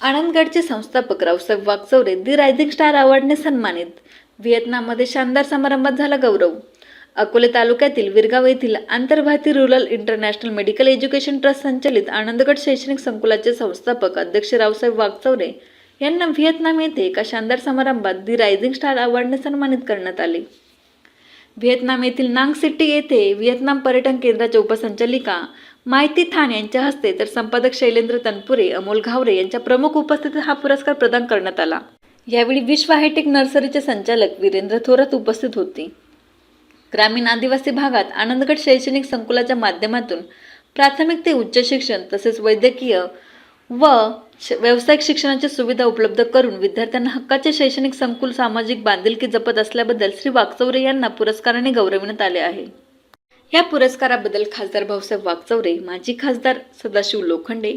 आनंदगडचे संस्थापक Raosaheb Wagchaure the rising star अवॉर्डने सन्मानित. व्हिएतनाममध्ये शानदार समारंभात झाला गौरव. अकोले तालुक्यातील विरगाव येथील Antarbharati rural international medical education trust संचलित आनंदगड शैक्षणिक संकुलाचे संस्थापक अध्यक्ष रावसाहेब वागचौरे यांना व्हिएतनाम येथे एका शानदार समारंभात दी रायझिंग स्टार अवॉर्डने सन्मानित करण्यात आले. व्हिएतनाम येथील नांग सिटी येथे व्हिएतनाम पर्यटन केंद्राच्या उपसंचालिका माहिती थान यांच्या हस्ते तर संपादक शैलेंद्र तनपुरे अमोल घावरे यांच्या प्रमुख उपस्थितीत हा पुरस्कार प्रदान करण्यात आला. यावेळी विश्व हायटेक नर्सरीचे संचालक वीरेंद्र थोरात उपस्थित होते. ग्रामीण आदिवासी भागात आनंदगड शैक्षणिक संकुलाच्या माध्यमातून प्राथमिक ते उच्च शिक्षण तसेच वैद्यकीय व श- व्यावसायिक शिक्षणाची सुविधा उपलब्ध करून विद्यार्थ्यांना हक्काचे शैक्षणिक संकुल सामाजिक बांधिलकी जपत असल्याबद्दल श्री वागचौरे यांना पुरस्काराने गौरविण्यात आले आहे. या पुरस्काराबद्दल खासदार भाऊसाहेब वागचौरे माजी खासदार सदाशिव लोखंडे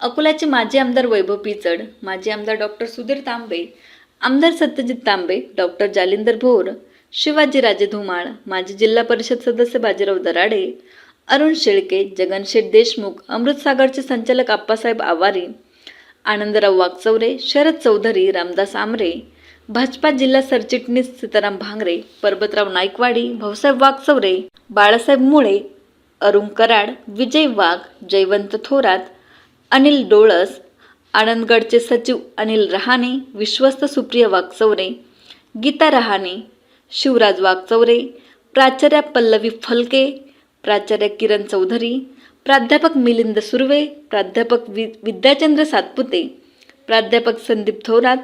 अकोल्याचे माजी आमदार वैभव पिचड माजी आमदार डॉक्टर सुधीर तांबे आमदार सत्यजित तांबे डॉक्टर जालिंदर भोर शिवाजीराजे धुमाळ माजी जिल्हा परिषद सदस्य बाजीराव दराडे अरुण शेळके जगनशेठ देशमुख अमृतसागरचे संचालक आप्पासाहेब आवारी आनंदराव वागचौरे शरद चौधरी रामदास आमरे भाजपा जिल्हा सरचिटणीस सीताराम भांगरे पर्वतराव नाईकवाडी भाऊसाहेब वाघचौरे बाळासाहेब मुळे अरुण कराड विजय वाघ जयवंत थोरात अनिल डोळस आनंदगडचे सचिव अनिल रहाणे विश्वस्त सुप्रिया वाघचौरे गीता रहाणे शिवराज वाघचौरे प्राचार्या पल्लवी फलके प्राचार्य किरण चौधरी प्राध्यापक मिलिंद सुर्वे प्राध्यापक वि विद्याचंद्र सातपुते प्राध्यापक संदीप थोरात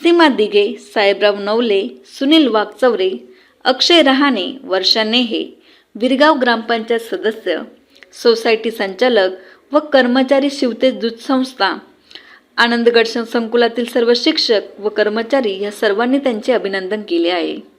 सीमा दिघे साहेबराव नवले सुनील वाघचौरे अक्षय रहाणे वर्षा नेहे विरगाव ग्रामपंचायत सदस्य सोसायटी संचालक व कर्मचारी शिवतेज दूध संस्था आनंदगड संकुलातील सर्व शिक्षक व कर्मचारी या सर्वांनी त्यांचे अभिनंदन केले आहे.